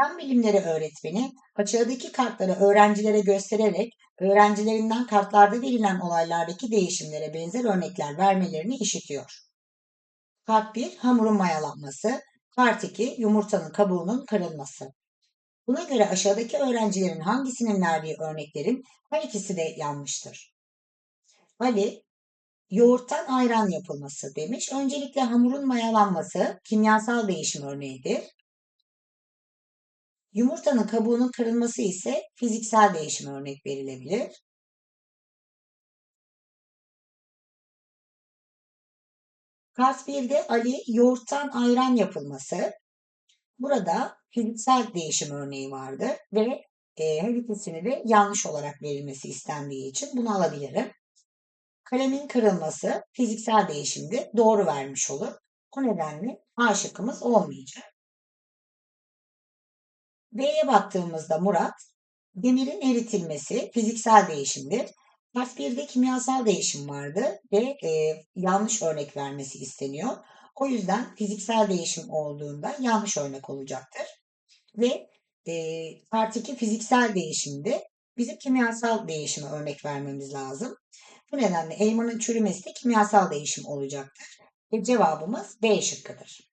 Fen bilimleri öğretmeni aşağıdaki kartları öğrencilere göstererek öğrencilerinden kartlarda verilen olaylardaki değişimlere benzer örnekler vermelerini işitiyor. Kart 1 hamurun mayalanması, kart 2 yumurtanın kabuğunun kırılması. Buna göre aşağıdaki öğrencilerin hangisinin verdiği örneklerin her ikisi de yanlıştır. Ali yoğurttan ayran yapılması demiş. Öncelikle hamurun mayalanması kimyasal değişim örneğidir. Yumurtanın kabuğunun kırılması ise fiziksel değişim örnek verilebilir. Kart 1'de Ali yoğurttan ayran yapılması. Burada fiziksel değişim örneği vardı ve e, her ikisini de yanlış olarak verilmesi istendiği için bunu alabilirim. Kalemin kırılması fiziksel değişimdi. Doğru vermiş olur. O nedenle A şıkkımız olmayacak. B'ye baktığımızda Murat, demirin eritilmesi fiziksel değişimdir. Part 1'de kimyasal değişim vardı ve e, yanlış örnek vermesi isteniyor. O yüzden fiziksel değişim olduğunda yanlış örnek olacaktır. Ve e, part 2 fiziksel değişimde bizim kimyasal değişime örnek vermemiz lazım. Bu nedenle elmanın çürümesi de kimyasal değişim olacaktır. Ve cevabımız B şıkkıdır.